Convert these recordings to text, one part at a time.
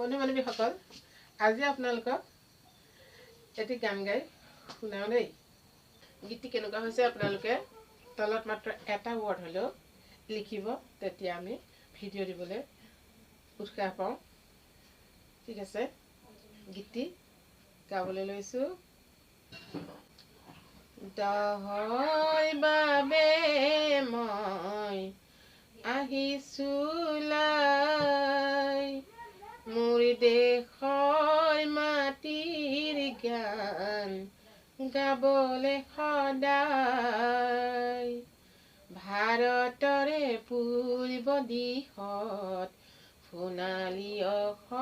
বন্ধু বান্ধৱীসকল আজি আপোনালোকক এটি গান গাই শুনাওঁ দেই। গীতটি কেনেকুৱা হৈছে আপোনালোকে তলত মাত্ৰ এটা ৱৰ্ড হ'লেও লিখিব তেতিয়া আমি ভিডিঅ' দিবলৈ উৎসাহ পাওঁ। ঠিক আছে গীতটি গাবলৈ লৈছোঁ। দহৰ বাবে মই আহিছোলাই দিশত সোণালী অসম।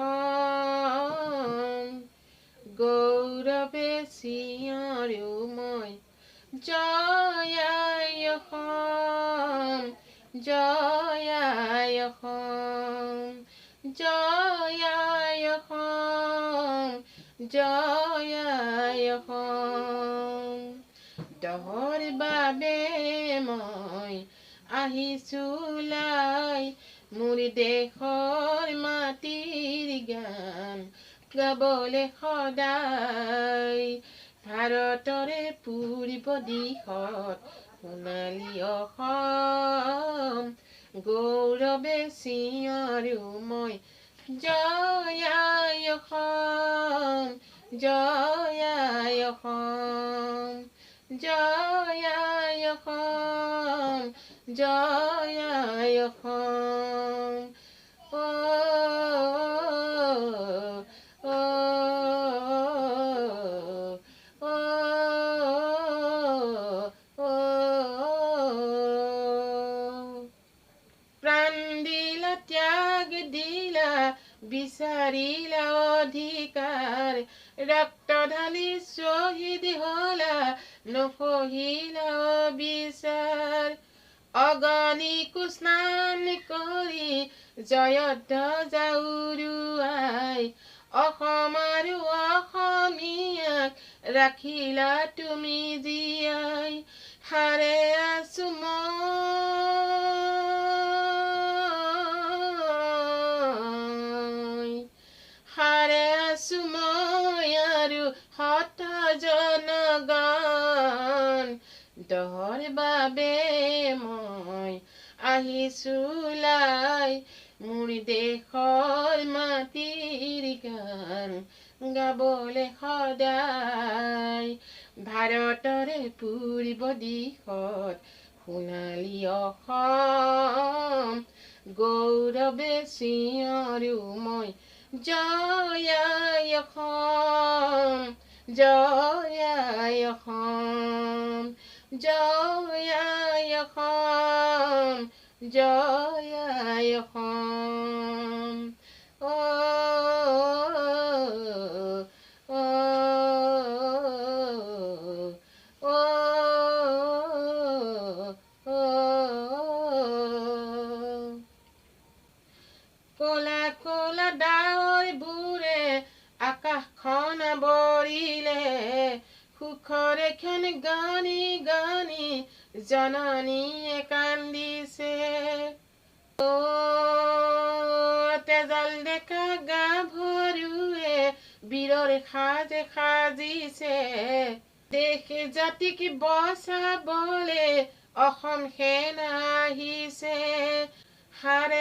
গৌৰৱে চিঞৰো মই জয় আই অসম জয় অসম জয় অসম জয় অসম। দহৰ বাবে মই আহিছোলাই মোৰ দেশৰ মাটিৰ গান গাবলে সদায়। ভাৰতৰে পূৰ্ব দিশত সোণালী অসম, গৌৰৱে চিঞৰো মই জয় অসম জয় অসম, জয় জয় অ অ দিলা ত্যাগ দিলা বিচাৰিলা অধিকাৰ ৰক্ত ঢালি শ্বহীদ হলা নসহিলা বিচাৰ অগণিকো স্নান কৰি জয়ধ্বজা উৰুৱাই অসম আৰু অসমীয়াক ৰাখিলা তুমি জীয়াই। হাৰে আছো মই। হাৰে আছো মই আৰু হত দহৰ বাবে মই আহিছোলাই। মোৰ দেশৰ মাটিৰ গান গাবলে সদায়। ভাৰতৰে পূৰ্ব দিশত সোণালী অসম। গৌৰৱে চিঞৰো মই জয় আই অসম জয় আই অসম। জয় অসম জয় অসম অ কলা কলা ডাৱৈবোৰে আকাশখন বৰিলে ক্ষণ গানি গানি জননীয়ে কান্দিছে। অ তেজাল দেখা ডেকা গাভৰুৱে বীৰৰ সাজে সাজিছে। দেশ জাতিক বচাবলে অসম সেনা আহিছে। হাৰে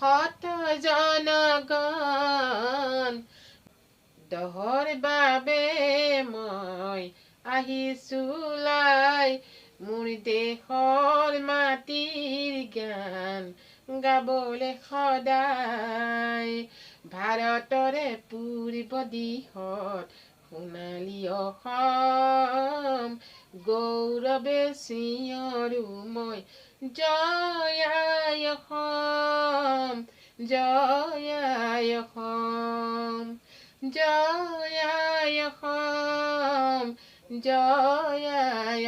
হত জনগণ দহৰ বাবে মই আহিছোলাই মোৰ দেশৰ মাটিৰ গান গাবলে সদায়। ভাৰতৰে পূৰ্ব দিশত সোণালী অসম গৌৰৱে চিঞৰো মই জয় আই অসম জয় আই অসম জয় আই